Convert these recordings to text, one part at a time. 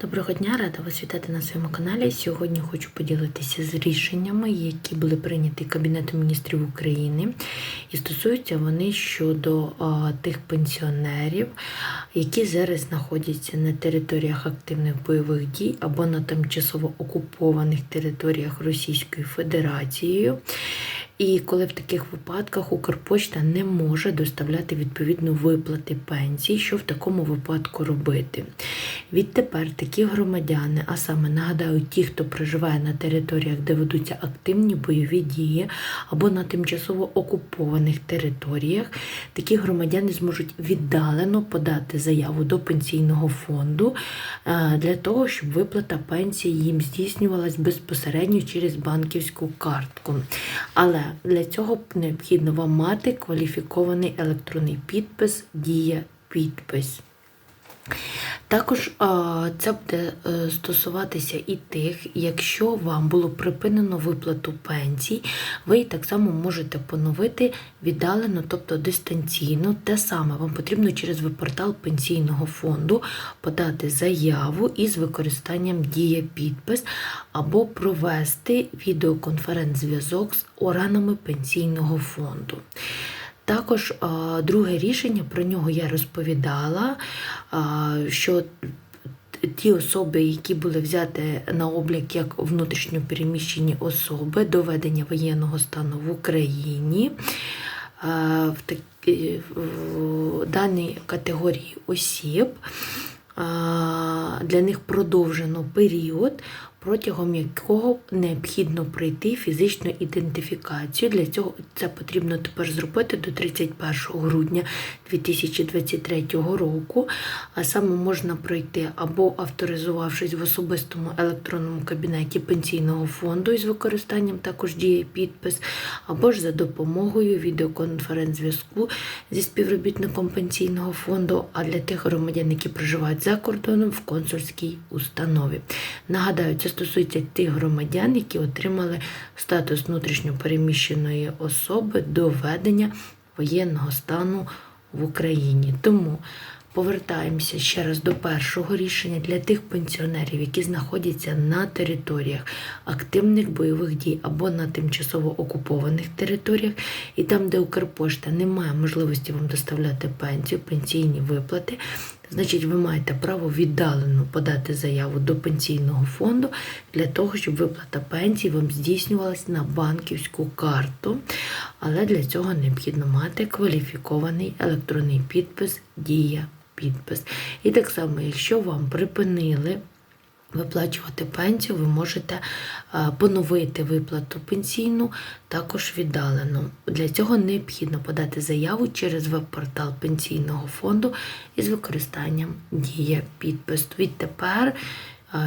Доброго дня, рада вас вітати на своєму каналі. Сьогодні хочу поділитися з рішеннями, які були прийняті Кабінетом міністрів України, і стосуються вони щодо а, тих пенсіонерів, які зараз знаходяться на територіях активних бойових дій або на тимчасово окупованих територіях Російською Федерацією. І коли в таких випадках Укрпочта не може доставляти відповідно виплати пенсій, що в такому випадку робити? Відтепер такі громадяни, а саме нагадаю, ті, хто проживає на територіях, де ведуться активні бойові дії, або на тимчасово окупованих територіях, такі громадяни зможуть віддалено подати заяву до пенсійного фонду е, для того, щоб виплата пенсії їм здійснювалась безпосередньо через банківську картку. Але для цього необхідно вам мати кваліфікований електронний підпис Дія підпис. Також це буде е, стосуватися і тих, якщо вам було припинено виплату пенсій, ви так само можете поновити віддалено, тобто дистанційно. Те саме вам потрібно через веб-портал пенсійного фонду подати заяву із використанням дія підпис або провести відеоконференц-зв'язок з органами пенсійного фонду. Також друге рішення, про нього я розповідала, що ті особи, які були взяті на облік як внутрішньо переміщені особи до ведення воєнного стану в Україні, в, такі, в даній категорії осіб для них продовжено період, протягом якого необхідно пройти фізичну ідентифікацію. Для цього це потрібно тепер зробити до 31 грудня 2023 року. А саме можна пройти або авторизувавшись в особистому електронному кабінеті пенсійного фонду із використанням також діє підпис, або ж за допомогою відеоконференц-зв'язку зі співробітником пенсійного фонду, а для тих громадян, які проживають за кордоном в консульській установі. Нагадаю, це стосується тих громадян, які отримали статус внутрішньопереміщеної особи до введення воєнного стану в Україні. Тому повертаємося ще раз до першого рішення для тих пенсіонерів, які знаходяться на територіях активних бойових дій або на тимчасово окупованих територіях, і там, де Укрпошта не має можливості вам доставляти пенсію, пенсійні виплати. Значить, ви маєте право віддалено подати заяву до пенсійного фонду для того, щоб виплата пенсії вам здійснювалась на банківську карту. Але для цього необхідно мати кваліфікований електронний підпис Дія підпис. І так само, якщо вам припинили виплачувати пенсію, ви можете поновити виплату пенсійну також віддалено. Для цього необхідно подати заяву через веб-портал пенсійного фонду із використанням дія підпис. Відтепер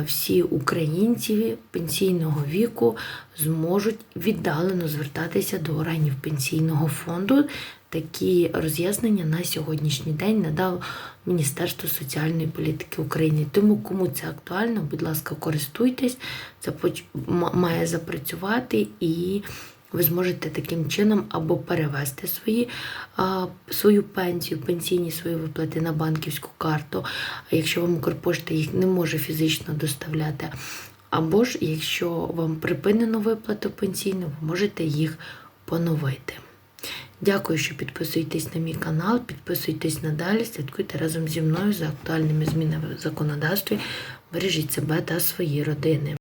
всі українці пенсійного віку зможуть віддалено звертатися до органів пенсійного фонду. Такі роз'яснення на сьогоднішній день надав Міністерство соціальної політики України. Тому кому це актуально, будь ласка, користуйтесь, це має запрацювати і ви зможете таким чином або перевести свої, а, свою пенсію, пенсійні свої виплати на банківську карту, якщо вам Укрпошта їх не може фізично доставляти. Або ж, якщо вам припинено виплату пенсійну, ви можете їх поновити. Дякую, що підписуєтесь на мій канал, підписуйтесь надалі, слідкуйте разом зі мною за актуальними змінами в законодавстві. Бережіть себе та свої родини.